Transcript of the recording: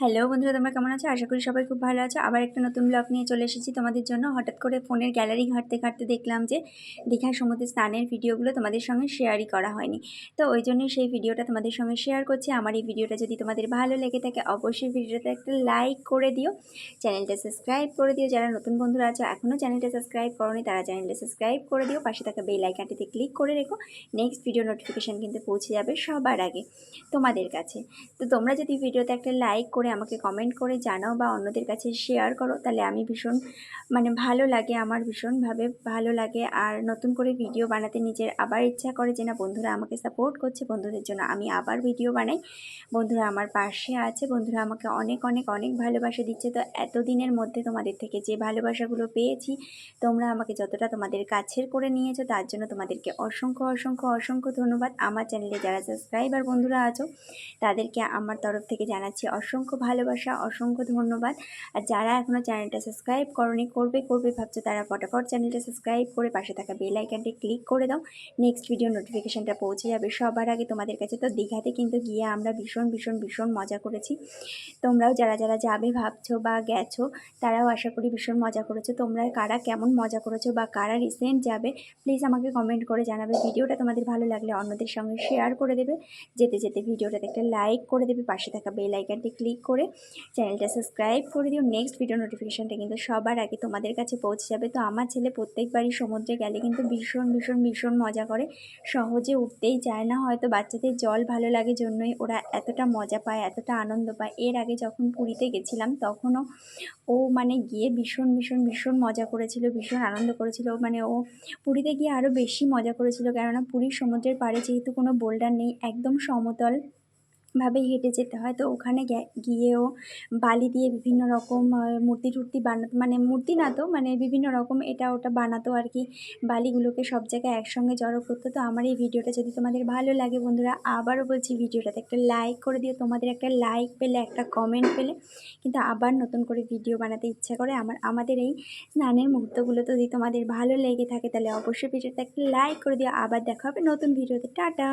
Hello বন্ধুরা, তোমরা কেমন আছো? আশা করি সবাই খুব ভালো আছো। আবার একটা নতুন ব্লগ নিয়ে চলে এসেছি তোমাদের জন্য। হঠাৎ করে ফোনের গ্যালারি ঘাঁটতে ঘাঁটতে দেখলাম যে দীঘার সমুদ্রে স্নানের ভিডিওগুলো তোমাদের সঙ্গে শেয়ারই করা হয়নি। তো ওই জন্যই সেই ভিডিওটা তোমাদের সঙ্গে শেয়ার করছি। আমার এই ভিডিওটা যদি তোমাদের ভালো লেগে থাকে, অবশ্যই ভিডিওটা একটা লাইক করে দিও। চ্যানেলটা সাবস্ক্রাইব করে দিও। যারা নতুন বন্ধুরা আছো এখনও চ্যানেলটা সাবস্ক্রাইব করোনি, তারা চ্যানেলটা সাবস্ক্রাইব করে দিও। পাশে থাকা বেল আইকনটিতে ক্লিক করে রেখো। নেক্সট ভিডিও নোটিফিকেশান কিন্তু পৌঁছে যাবে সবার আগে তোমাদের কাছে। তো তোমরা যদি ভিডিওতে একটা লাইক করে আমাকে কমেন্ট করে জানাও বা অন্যদের কাছে শেয়ার করো, তাহলে আমি ভীষণ মানে ভালো লাগে, আমার ভীষণভাবে ভালো লাগে। আর নতুন করে ভিডিও বানাতে নিজের আবার ইচ্ছা করে যে না, বন্ধুরা আমাকে সাপোর্ট করছে, বন্ধুদের জন্য আমি আবার ভিডিও বানাই। বন্ধুরা আমার পাশে আছে, বন্ধুরা আমাকে অনেক অনেক অনেক ভালোবাসা দিচ্ছে। তো এতদিনের মধ্যে তোমাদের থেকে যে ভালোবাসাগুলো পেয়েছি, তোমরা আমাকে যতটা তোমাদের কাছের করে নিয়েছো, তার জন্য তোমাদেরকে অসংখ্য অসংখ্য অসংখ্য ধন্যবাদ। আমার চ্যানেলে যারা সাবস্ক্রাইবার বন্ধুরা আছো, তাদেরকে আমার তরফ থেকে জানাচ্ছি অসংখ্য ভালোবাসা, অসংখ্য ধন্যবাদ। আর যারা এখনও চ্যানেলটা সাবস্ক্রাইব করনি, করবে করবে ভাবছ তারা ফটাফট চ্যানেলটা সাবস্ক্রাইব করে পাশে থাকা বেল আইকনটি ক্লিক করে দাও। নেক্সট ভিডিও নোটিফিকেশানটা পৌঁছে যাবে সবার আগে তোমাদের কাছে। তো দীঘাতে কিন্তু গিয়ে আমরা ভীষণ ভীষণ ভীষণ মজা করেছি। তোমরাও যারা যারা যাবে ভাবছ বা গেছো, তারাও আশা করি ভীষণ মজা করেছ। তোমরা কারা কেমন মজা করেছ বা কারা রিসেন্ট যাবে প্লিজ আমাকে কমেন্ট করে জানাবে। ভিডিওটা তোমাদের ভালো লাগলে অন্যদের সঙ্গে শেয়ার করে দেবে। যেতে যেতে ভিডিওটাতে একটা লাইক করে দেবে। পাশে থাকা বেল ক্লিক করে চ্যানেলটা সাবস্ক্রাইব করে দিও। নেক্সট ভিডিও নোটিফিকেশানটা কিন্তু সবার আগে তোমাদের কাছে পৌঁছে যাবে। তো আমার ছেলে প্রত্যেকবারই সমুদ্রে গেলে কিন্তু ভীষণ ভীষণ ভীষণ মজা করে। সহজে উঠতেই চায় না, হয়তো বাচ্চাদের জল ভালো লাগে জন্যই ওরা এতটা মজা পায়, এতটা আনন্দ পায়। এর আগে যখন পুরীতে গেছিলাম, তখনও ও মানে গিয়ে ভীষণ ভীষণ ভীষণ মজা করেছিল, ভীষণ আনন্দ করেছিল। মানে ও পুরীতে গিয়ে আরও বেশি মজা করেছিল। কেননা পুরীর সমুদ্রের পাড়ে যেহেতু কোনো বোল্ডার নেই, একদম সমতল ভাবেই হেঁটে যেতে হয়। তো ওখানে গিয়েও বালি দিয়ে বিভিন্ন রকম মূর্তি টুর্তি বানাতো মানে মূর্তি না তো মানে বিভিন্ন রকম এটা ওটা বানাতো আর কি। বালিগুলোকে সব জায়গায় একসঙ্গে জড়ো করতো। তো আমার এই ভিডিওটা যদি তোমাদের ভালো লাগে বন্ধুরা, আবারও বলছি ভিডিওটাতে একটা লাইক করে দিও। তোমাদের একটা লাইক পেলে, একটা কমেন্ট পেলে। কিন্তু আবার নতুন করে ভিডিও বানাতে ইচ্ছা করে আমার, আমাদের এই স্নানের মুহূর্তগুলো যদি তোমাদের ভালো লেগে থাকে, তাহলে অবশ্যই ভিডিওটা একটা লাইক করে দিও। আবার দেখা হবে নতুন ভিডিওতে। টাটা!